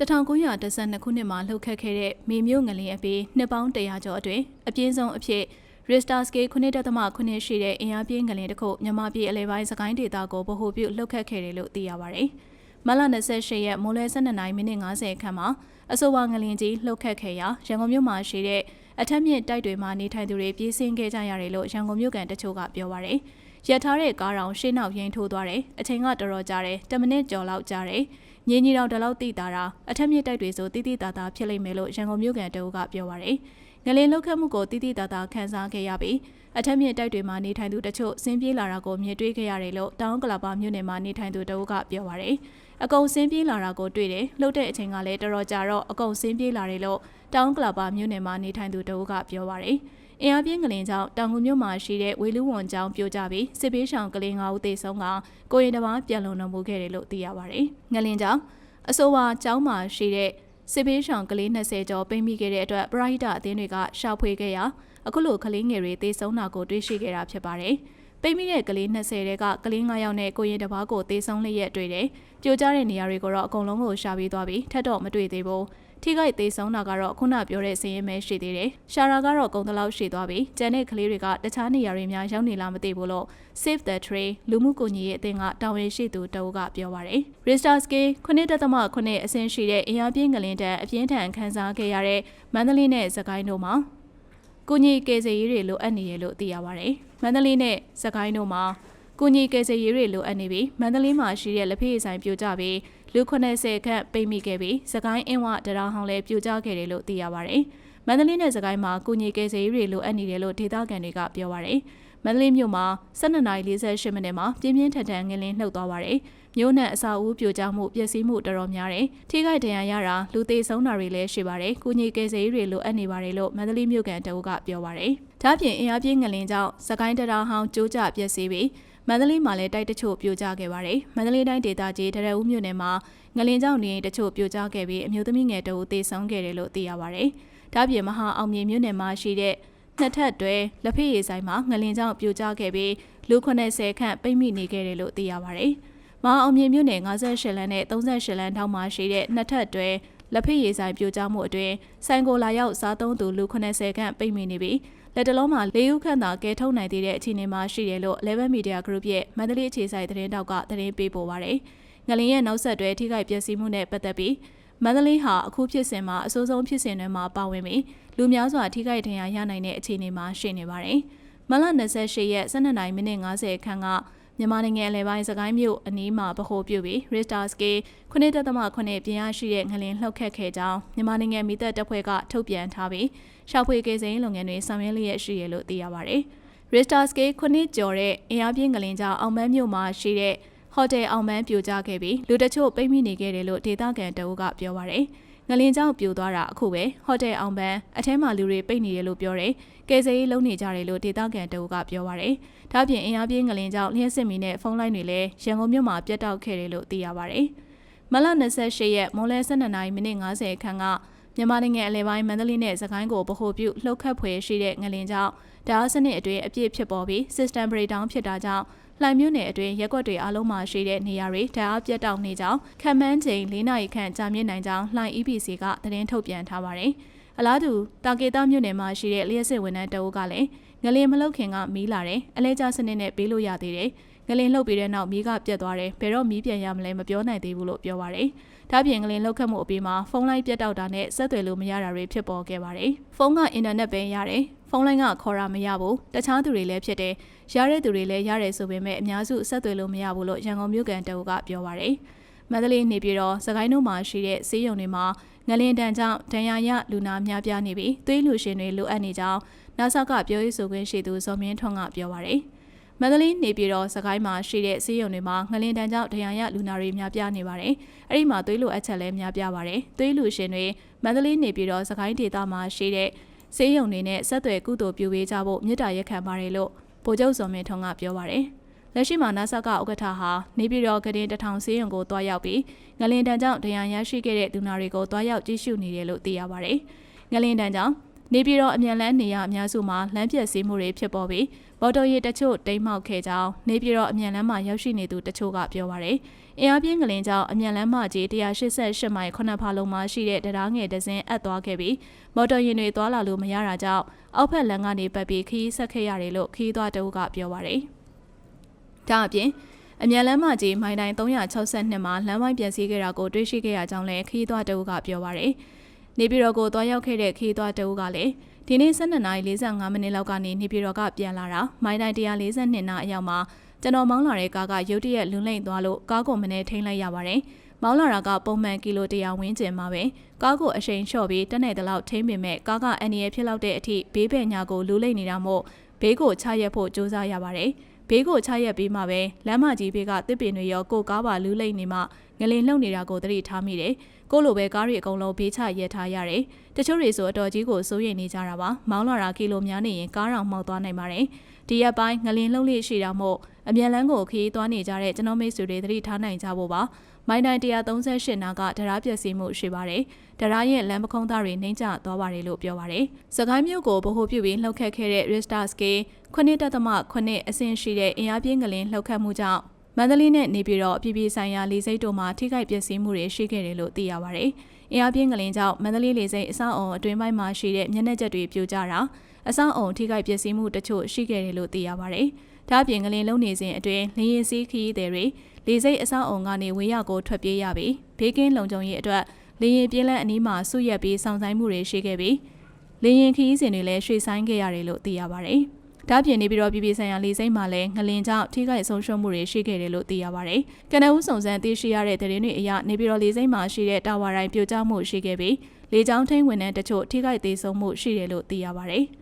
1912ခုနှစ်မှာလှုပ်ခတ်ခဲ့တဲ့မေမျိုးငလင်အပြီးနှစ်ပေါင်း100ကျော်အတွင်းအပြင်းဆုံးအဖြစ် Richter scale 9.9ရှိတဲ့အင်အားပြင်းငလင်တစ်ခုမြန်မာပြည်အလဲပိုင်းစကိုင်းဒေသကိုဗဟိုပြုလှုပ်ခတ်ခဲ့တယ်လို့သိရပါတယ်။မလ28ရက်မိုးလယ်12နာရီမိနစ်50ခန့်မှာအဆိုပါငလင်ကြီးလှုပ်ခတ်ခဲ့ရာရန်ကုန်မြို့မှာရှိတဲ့အထက်မြင့်တိုက်တွေမှာနေထိုင်သူတွေပြေးဆင်းခဲ့ကြရတယ်လို့ရန်ကုန်မြို့ကန်တချို့ကပြောပါရယ်။ရထားတဲ့ကားတောင်ရှေ့နောက်ရင်ထိုးသွားတယ်။အချိန်ကတော်တော်ကြာတယ်။10မိနစ်ကျော်လောက်ကြာတယ်။ ငင်းကြီးတော်တလောက်တိတာတာအထက်မြင့်တိုက်တွေဆိုတိတိတာတာဖြစ်လိမ့်မယ်လို့ရန်ကုန်မြို့ကန်တအုပ်ကပြောပါရယ်ငလင်လောက်ခတ်မှုကိုတိတိတာတာခန်းစားခဲ့ရပြီးအထက်မြင့်တိုက်တွေမှာနေထိုင်သူတချို့ဆင်းပြေးလာတာကိုမြင်တွေ့ခဲ့ရတယ်လို့တောင်ကလာပါမြို့နယ်မှာနေထိုင်သူတအုပ်ကပြောပါရယ်အကုံဆင်းပြေးလာတာကိုတွေ့တယ်လှုပ်တဲ့အချိန်ကလည်းတော်တော်ကြာတော့အကုံဆင်းပြေးလာတယ်လို့တောင်ကလာပါမြို့နယ်မှာနေထိုင်သူတအုပ်ကပြောပါရယ် အင်အားပြင်းကလင်ကြောင့်တောင်ငူမြို့မှာရှိတဲ့ဝေလူဝန်ကျောင်းပြိုကျပြီးစစ်ပေးဆောင်ကလေး၅ဦးသေဆုံးကကိုရင်တစ်ပါးပြန်လုံတော်မူခဲ့တယ်လို့သိရပါဗျ။ငလင်ကြောင့်အဆိုပါကျောင်းမှာရှိတဲ့စစ်ပေးဆောင်ကလေး20ကျော်ပိတ်မိခဲ့တဲ့အတွက်ပရိဟိတအသင်းတွေကရှာဖွေခဲ့ရာအခုလိုကလေးငယ်တွေသေဆုံးတာကိုတွေ့ရှိခဲ့တာဖြစ်ပါတယ်။ ပိတ်မိတဲ့ကလေး20တဲကကလေး9ယောက်နဲ့ကိုရင်တစ်ပါးကိုသေဆုံးလျက်တွေ့တယ်။ပြိုကျတဲ့နေရာတွေကိုတော့အကုန်လုံးကိုရှာပြီးသွားပြီးထပ်တော့မတွေ့သေးဘူး။ထိခိုက်သေးဆုံးတာကတော့ခုနပြောတဲ့စည်ရင်ပဲရှိသေးတယ်။ရှာရာကတော့ကုံတလောက်ရှိသွားပြီ။ကျန်တဲ့ကလေးတွေကတခြားနေရာတွေများရောက်နေလားမသိဘူးလို့ Save the Tree လူမှုကူညီရေးအသင်းကတာဝန်ရှိသူတအုပ်ကပြောပါရယ်။ Richter scale 9.9အဆင့်ရှိတဲ့အင်အားပြင်းငလင်တန်အပြင်းထန်ခန်းစားခဲ့ရတဲ့မန္တလေးနဲ့စကိုင်းတို့မှာ ကူညီကယ်ဆယ်ရေးတွေလိုအပ်နေရလို့သိရပါရယ်။မန္တလေးနဲ့စကိုင်းတို့မှာကူညီကယ်ဆယ်ရေးတွေလိုအပ်နေပြီးမန္တလေးမှာရှိတဲ့လက်ဖေးဆိုင်ပြိုကျပြီးလူ80ခန့်ပိတ်မိခဲ့ပြီးစကိုင်းအင်းဝတရာဟောင်းလည်းပြိုကျခဲ့တယ်လို့သိရပါတယ်။မန္တလေးနဲ့စကိုင်းမှာကုညီကယ်ဆယ်ရေးတွေလိုအပ်နေတယ်လို့ဒေသခံတွေကပြောပါတယ်။ မန္တလေးမြို့မှာ12:48မိနစ်မှာပြင်းပြင်းထန်ထန်ငလင်းနှုတ်သွားပါတယ်။မြို့နယ်အစာအုပ်ပြိုကျမှုပျက်စီးမှုတော်တော်များတယ်။ထိခိုက်ဒဏ်ရာရတာလူသေးဆုံးတာတွေလည်းရှိပါတယ်။ကုညီကယ်ဆယ်ရေးတွေလိုအပ်နေပါတယ်လို့မန္တလေးမြို့ကန်တအုပ်ကပြောပါတယ်။ဒါ့ပြင်အင်အားပြင်းငလင်းကြောင့်စကိုင်းတရာဟောင်းကျိုးကျပျက်စီးပြီးမန္တလေးမှာလည်းတိုက်တချို့ပြိုကျခဲ့ပါတယ်။မန္တလေးတိုင်းဒေသကြီးတရဦးမြို့နယ်မှာငလင်ကြောင့်နေတချို့ပြိုကျခဲ့ပြီးအမျိုးသမီးငယ်တအုပ်သေဆုံးခဲ့တယ်လို့သိရပါတယ်။ဒါ့ပြင်မဟာအောင်မြေမြို့နယ်မှာရှိတဲ့ နှစ်ထပ်တွဲလက်ဖက်ရည်ဆိုင်မှာငလင်ကြောင့်ပြိုကျခဲ့ပြီးလူ90ခန့်ပိတ်မိနေခဲ့တယ်လို့သိရပါတယ်။မဟာအောင်မြေမြို့နယ်58လမ်းနဲ့38လမ်းထောင်မှာရှိတဲ့နှစ်ထပ်တွဲလက်ဖက်ရည်ဆိုင်ပြိုကျမှုအတွင်းဆိုင်ကိုလာရောက်စားသုံးသူလူ80ခန့်ပိတ်မိနေပြီးလက်တလုံးမှာ၄ဦးခန့်သာကဲထုတ်နိုင်သေးတဲ့အခြေအနေမှာရှိတယ်လို့ Level Media Group ရဲ့မန္တလေးအခြေစိုက်သတင်းတောက်ကသတင်းပေးပို့ပါရယ်။ငလင်ရဲ့နောက်ဆက်တွဲထိခိုက်ပျက်စီးမှုနဲ့ပတ်သက်ပြီး မန္တလေးဟာအခုဖြစ်စဉ်မှာအဆိုးဆုံးဖြစ်စဉ်တွေမှာပါဝင်ပြီးလူများစွာထိခိုက်ဒဏ်ရာရနိုင်တဲ့အခြေအနေမှာရှိနေပါတယ်။မလ28ရက်12နိုင်မိနစ်50ခန်းကမြန်မာနိုင်ငံအလဲပိုင်းစကိုင်းမြို့အနီးမှာဗဟိုပြုပြီး Richter scale 9.8ပြင်ရရှိတဲ့ငလင်လှုပ်ခတ်ခဲ့ကြောင်းမြန်မာနိုင်ငံမိသက်တပ်ဖွဲ့ကထုတ်ပြန်ထားပြီးရှောက်ဖွေကေစိန်လုပ်ငန်းတွေဆောင်ရွက်လျက်ရှိရလို့သိရပါတယ်။ Richter scale 9ကျော်တဲ့အင်အားပြင်းငလင်ကြောင့်အောင်မန်းမြို့မှာရှိတဲ့ ဟိုတယ်အောင်မန်းပြိုကျခဲ့ပြီးလူတချို့ပိတ်မိနေခဲ့တယ်လို့ဒေသခံတအုပ်ကပြောပါရယ်ငလင်ကြောင့်ပြိုသွားတာအခုပဲဟိုတယ်အောင်ပန်းအထဲမှာလူတွေပိတ်နေတယ်လို့ပြောတယ်။ကယ်ဆယ်ရေးလုပ်နေကြတယ်လို့ဒေသခံတအုပ်ကပြောပါရယ်။ဒါ့ပြင်အင်အားပြင်းငလင်ကြောင့်လျှက်စစ်မီနဲ့ဖုန်းလိုင်းတွေလည်းရန်ကုန်မြို့မှာပြတ်တောက်ခဲ့တယ်လို့သိရပါရယ်။မလ28ရက်မွန်လဲ12နာရီမိနစ်50ခန်းကမြန်မာနိုင်ငံအလဲပိုင်းမန္တလေးနဲ့စကိုင်းကိုဗဟိုပြုလှုပ်ခတ်ဖွယ်ရှိတဲ့ငလင်ကြောင့် ဓာတ်စနစ်အတွင်းအပြည့်ဖြစ်ပေါ်ပြီး system breakdown ဖြစ်တာကြောင့်လှိုင်မြို့နယ်အတွင်းရက်ွက်တွေအလုံးမှာရှိတဲ့နေရာတွေဓာတ်အားပြတ်တောက်နေကြောင်းခံမှန်းချိန်၄နာရီခန့်ကြာမြင့်နိုင်ကြောင်းလှိုင် EPC ကသတင်းထုတ်ပြန်ထားပါတယ်။အလားတူတာကေတာမြို့နယ်မှာရှိတဲ့လျှက်စစ်ဝန်ထမ်းတအုပ်ကလည်းငလင်မလုတ်ခင်ကမီးလာတယ်အလဲကျစနစ်နဲ့ပေးလို့ရသေးတယ်။ငလင်လှုပ်ပြီးတဲ့နောက်မီးကပြတ်သွားတယ်ဘယ်တော့မီးပြန်ရမလဲမပြောနိုင်သေးဘူးလို့ပြောပါရယ်။ဒါပြင်ငလင်လောက်ခတ်မှုအပြီးမှာဖုန်းလိုင်းပြတ်တောက်တာနဲ့ဆက်သွယ်လို့မရတာတွေဖြစ်ပေါ်ခဲ့ပါတယ်။ဖုန်းကအင်တာနက်ပဲရတယ်။ ဖုန်းလိုင်းကခေါ်တာမရဘူး။တခြားသူတွေလည်းဖြစ်တယ်။ရတဲ့သူတွေလည်းရတယ်ဆိုပေမဲ့အများစုဆက်သွယ်လို့မရဘူးလို့ရန်ကုန်မြို့ကန်တအုပ်ကပြောပါရယ်။မန္တလေးနေပြည်တော်စကိုင်းတို့မှာရှိတဲ့စေးရုံတွေမှာငလင်တန်ကြောင့်ဒဏ်ရာရလူနာများပြားနေပြီးသွေးလူရှင်တွေလိုအပ်နေကြောင်းနာဆာကပြောရေးဆိုခွင့်ရှိသူဇော်မင်းထွန်းကပြောပါရယ်။မန္တလေးနေပြည်တော်စကိုင်းမှာရှိတဲ့ဆေးရုံတွေမှာငလင်တန်းကြောင့်ဒဏ်ရာရလူနာတွေများပြားနေပါတယ်။အဲ့ဒီမှာသွေးလိုအပ်ချက်လည်းများပြားပါတယ်။သွေးလူရှင်တွေမန္တလေးနေပြည်တော်စကိုင်းဒေသမှာရှိတဲ့ ဆေးရုံတွေနဲ့ဆက်သွယ်ကုသိုလ်ပြုပေးကြဖို့မြစ်တာရက်ခံပါတယ်လို့ဗိုလ်ချုပ်စော်မင်းထွန်းကပြောပါတယ်။လက်ရှိမှာနာဆာကဥက္ကဋ္ဌဟာနေပြည်တော်ကတင်တထောင်ဆေးရုံကိုတွားရောက်ပြီးငလင်တန်းကြောင့်ဒဏ်ရာရရှိခဲ့တဲ့လူနာတွေကိုတွားရောက်ကြည့်ရှုနေတယ်လို့သိရပါတယ်။ငလင်တန်းကြောင့် နေပြည်တော်အမြန်လန်းနေရအများစုမှာလမ်းပြက်စီးမှုတွေဖြစ်ပေါ်ပြီးဘော်တော်ရီတချို့တိမ်မောက်ခဲ့ကြောင်းနေပြည်တော်အမြန်လမ်းမှာရောက်ရှိနေသူတချို့ကပြောပါရယ်အင်အားပြင်းကလင်ကြောင့်အမြန်လမ်းမကြီး188မိုင်9ဖာလုံမှာရှိတဲ့တရားငယ်တစင်းအပ်သွားခဲ့ပြီးမော်တော်ယာဉ်တွေသွားလာလို့မရတာကြောင့်အောက်ဖက်လမ်းကနေပတ်ပြီးခရီးဆက်ခဲ့ရတယ်လို့ခရီးသွားတအုပ်ကပြောပါရယ်ဒါအပြင်အမြန်လမ်းမကြီးမိုင်တိုင်း362မှာလမ်းပိုင်းပြန်စီးခဲ့တာကိုတွေ့ရှိခဲ့ရကြောင်းလည်းခရီးသွားတအုပ်ကပြောပါရယ် နေပြည်တော်ကိုသွားရောက်ခဲ့တဲ့ခရီးသွားတအုပ်ကလည်းဒီနေ့12:45မိနစ်လောက်ကနေနေပြည်တော်ကပြန်လာတာမိုင်တိုင်း142နာအရောက်မှာကျွန်တော်မောင်းလာတဲ့ကားကရုတ်တရက်လွန်လိမ့်သွားလို့ကားကိုမနေထိန်လိုက်ရပါတယ်။မောင်းလာတာကပုံမှန်ကီလို100ဝန်းကျင်မှာပဲကားကိုအရှိန်လျှော့ပြီးတက်နေတဲ့လောက်ထိမ့်ပေမဲ့ကားကအန်ရီရဖြစ်လောက်တဲ့အထိဘေးပင်ညာကိုလူလိမ့်နေတာမို့ဘေးကိုချရက်ဖို့ကြိုးစားရပါတယ်။ ဘေးကိုချရက်ပြီးမှပဲလမ်းမကြီးဘေးကတစ်ပင်တွေရောကိုကားပါလူလိမ့်နေမှငလင်လှုပ်နေတာကိုသတိထားမိတယ်။ကိုလိုပဲကားတွေအကုန်လုံးဘေးချရက်ထားရတယ်။တချို့တွေဆိုအတော်ကြီးကိုစိုးရိမ်နေကြတာပါ။မောင်းလာတာကီလိုများနေရင်ကားတောင်မှောက်သွားနိုင်ပါတယ်။ဒီရက်ပိုင်းငလင်လှုပ်လေးရှိတာမို့အမြန်လန်းကိုခရီးသွားနေကြတဲ့ကျွန်တော်မိတ်ဆွေတွေသတိထားနိုင်ကြဖို့ပါ။ မိုင်းတိုင်း138နာကဒရာပျက်စီးမှုရှိပါတယ်။ဒရာရဲ့လမ်းပခုံးသားတွေနှိမ့်ကျသွားပါတယ်လို့ပြောပါတယ်။စကိုင်းမြို့ကိုဗဟိုပြုပြီးလှုပ်ခတ်ခဲ့တဲ့ Richter Scale 9.8အဆင့်ရှိတဲ့အင်အားပြင်းကလင်လှုပ်ခတ်မှုကြောင့်မန္တလေးနဲ့နေပြည်တော်အပြည်ပြည်ဆိုင်ရာလေဆိပ်တို့မှာထိခိုက်ပျက်စီးမှုတွေရှိခဲ့တယ်လို့သိရပါဗျ။အင်အားပြင်းကလင်ကြောင့်မန္တလေးလေဆိပ်အဆောက်အုံအတွင်းပိုင်းမှာရှိတဲ့မျက်နှာကျက်တွေပြိုကျတာအဆောက်အုံထိခိုက်ပျက်စီးမှုတချို့ရှိခဲ့တယ်လို့သိရပါဗျ။ ဒါ့အပြင်ကလင်လုံနေစဉ်အတွင်းလင်းရင်စီးခီးသည်တွေလေဆိပ်အဆောက်အုံကနေဝေးရကိုထွက်ပြေးရပြီးဘေးကင်းလုံခြုံရေးအတွက်လေရင်ပြင်းလန်းအနီးမှာဆုရက်ပြီးစောင့်ဆိုင်မှုတွေရှိခဲ့ပြီးလေရင်ခီးစဉ်တွေလည်းရွှေ့ဆိုင်ခဲ့ရတယ်လို့သိရပါဗျ။ဒါ့ပြင်နေပြီးတော့ပြည်ပြည်ဆိုင်ရာလေစိမ့်မှာလည်းငလင်ကြောင့်ထိခိုက်ဆုံးရှုံးမှုတွေရှိခဲ့တယ်လို့သိရပါဗျ။ကနဦးစုံစမ်းသိရှိရတဲ့သတင်းတွေအရနေပြီးတော့လေစိမ့်မှာရှိတဲ့တာဝါတိုင်းပြိုကျမှုရှိခဲ့ပြီးလေကြောင်းထိန်းဝင်တဲ့တချို့ထိခိုက်သေးဆုံးမှုရှိတယ်လို့သိရပါဗျ။